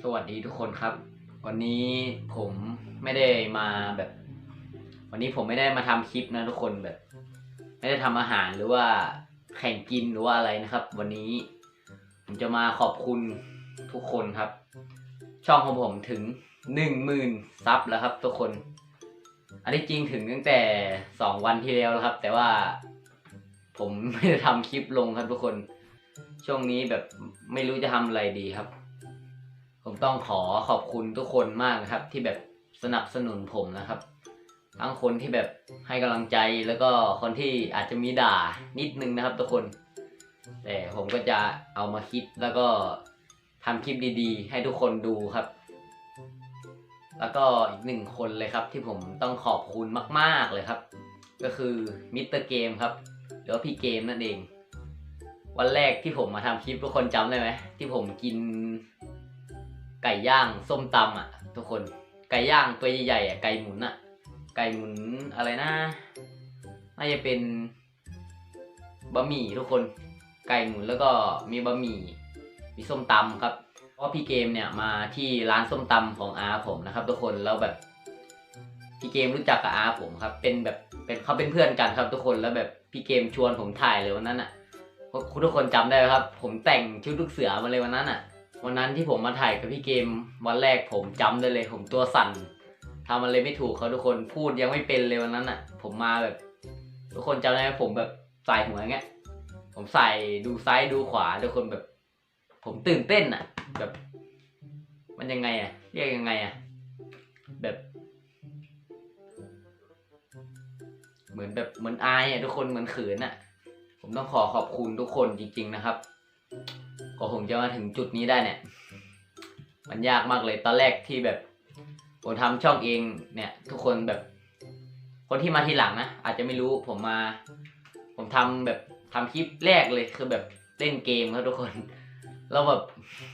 สวัสดีทุกคนครับ วันนี้ผมไม่ได้มาแบบ วันนี้ผมไม่ได้มาทำคลิปนะทุกคนแบบ ไม่ได้ทำอาหารหรือว่าแข่งกินหรือว่าอะไรนะครับ วันนี้ผมจะมาขอบคุณทุกคนครับ ช่องของผมถึงหนึ่งหมื่นซับแล้วครับ ทุกคน อันที่จริงถึงตั้งแต่สองวันที่แล้วแล้วครับ แต่ว่าผมไม่ได้ทำคลิปลงครับทุกคน ช่วงนี้แบบไม่รู้จะทำอะไรดีครับ ผมต้องขอขอบคุณทุกคนมากนะครับ ที่แบบสนับสนุนผมนะครับ ทั้งคนที่แบบให้กำลังใจแล้วก็คนที่อาจจะมีด่านิดนึงนะครับ ทุกคน แต่ผมก็จะเอามาคิดแล้วก็ทำคลิปดีๆ ให้ทุกคนดูครับ แล้วก็อีกหนึ่งคนเลยครับ ที่ผมต้องขอบคุณมากๆเลยครับ ก็คือมิสเตอร์เกมครับหรือว่าพี่เกมนั่นเอง วันแรกที่ผมมาทำคลิปทุกคนจำได้ไหมที่ผมกิน ไก่ย่างส้มตำอะ ทุกคน ไก่ย่างตัวใหญ่ๆอะไก่หมุนอะ ไก่หมุนอะไรนะน่าจะเป็นบะหมี่ทุกคน ไก่หมุนแล้วก็มีบะหมี่มีส้มตำครับเพราะพี่เกมเนี่ยมาที่ร้านส้มตำของอาผมนะครับ ทุกคนแล้วแบบพี่เกมรู้จักกับอาผมครับ เป็นแบบเป็นเขาเป็นเพื่อนกันครับ ทุกคนแล้วแบบพี่เกมชวนผมถ่ายเลยวันนั้นอะคุณทุกคนจำได้ไหมครับ ผมแต่งชุดลูกเสือมาเลยวันนั้นอะ วันนั้นที่ผมมาถ่ายกับพี่เกมวันแรกผมจำได้เลย ผมตัวสั่นทำอะไรไม่ถูกเขาทุกคนพูดยังไม่เป็นเลยวันนั้นอะ ผมมาแบบ ทุกคนจำได้ไหมผมแบบใส่หัวอย่างเงี้ย ผมใส่ดูซ้ายดูขวาทุกคนแบบ ผมตื่นเต้นอะ แบบ มันยังไงอะเรียกยังไงอะแบบ เหมือนแบบเหมือนอายอะทุกคนเหมือนเขินอะ ผมต้องขอขอบคุณทุกคนจริง ๆ นะครับ ก็ผมจะมาถึงจุดนี้ได้เนี่ย มันยากมากเลยตอนแรกที่แบบผมทำช่องเองเนี่ย ทุกคนแบบ คนที่มาทีหลังนะอาจจะไม่รู้ผมมา ผมทำแบบทำคลิปแรกเลยคือแบบเล่นเกมครับทุกคนแล้วแบบ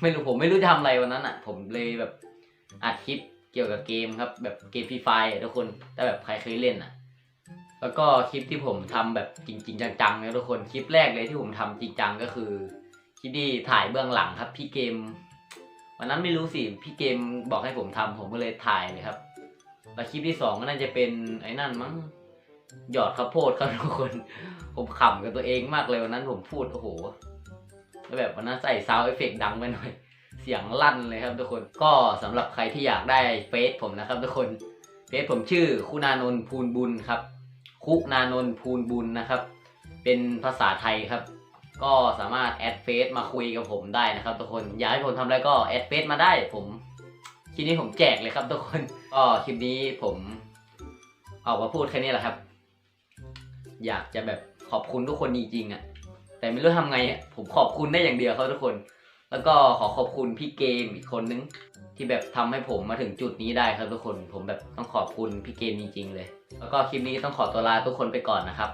ไม่รู้ผมไม่รู้จะทำอะไรวันนั้นอะ ผมเลยแบบอัดคลิปเกี่ยวกับเกมครับ แบบเกมฟรีไฟทุกคนถ้าแบบใครเคยเล่นอะ แล้วก็คลิปที่ผมทำแบบจริง ๆ จังๆนะทุกคนคลิปแรกเลยที่ผมทำจริงจังก็คือ ที่ดีถ่ายเบื้องหลังครับ พี่เกม วันนั้นไม่รู้สิพี่เกมบอกให้ผมทำผมก็เลยถ่ายเลยครับแล้วคลิปที่สองก็น่าจะเป็นไอ้นั่นมั้งหยอดข้าวโพดครับทุกคน ผมขำกับตัวเองมากเลยวันนั้นผมพูดโอ้โหแล้วแบบวันนั้นใส่ซาวด์เอฟเฟกดังไปหน่อย เสียงลั่นเลยครับทุกคนก็สำหรับใครที่อยากได้เฟซผมนะครับทุกคนเฟซผมชื่อคุณานนท์ภูลบุญครับ คุณานนท์ภูลบุญนะครับ เป็นภาษาไทยครับ ก็สามารถแอดเฟซมาคุยกับผมได้นะครับทุกคนอยากให้ผมทำอะไรก็แอดเฟซมาได้ ผมคลิปนี้ผมแจกเลยครับทุกคนก็คลิปนี้ผมออกมาพูดแค่นี้แหละครับ อยากจะแบบขอบคุณทุกคนจริงๆอะ แต่ไม่รู้ทำไงอะผมขอบคุณได้อย่างเดียวครับทุกคน แล้วก็ขอขอบคุณพี่เกมอีกคนนึง ที่แบบทำให้ผมมาถึงจุดนี้ได้ครับทุกคน ผมแบบต้องขอบคุณพี่เกมจริง ๆ เลย แล้วก็คลิปนี้ต้องขอตัวลาทุกคนไปก่อนนะครับ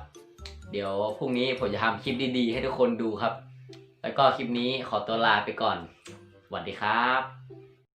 เดี๋ยวพรุ่งนี้ผมจะทำคลิปดีๆ ให้ทุกคนดูครับ แล้วก็คลิปนี้ขอตัวลาไปก่อนสวัสดีครับ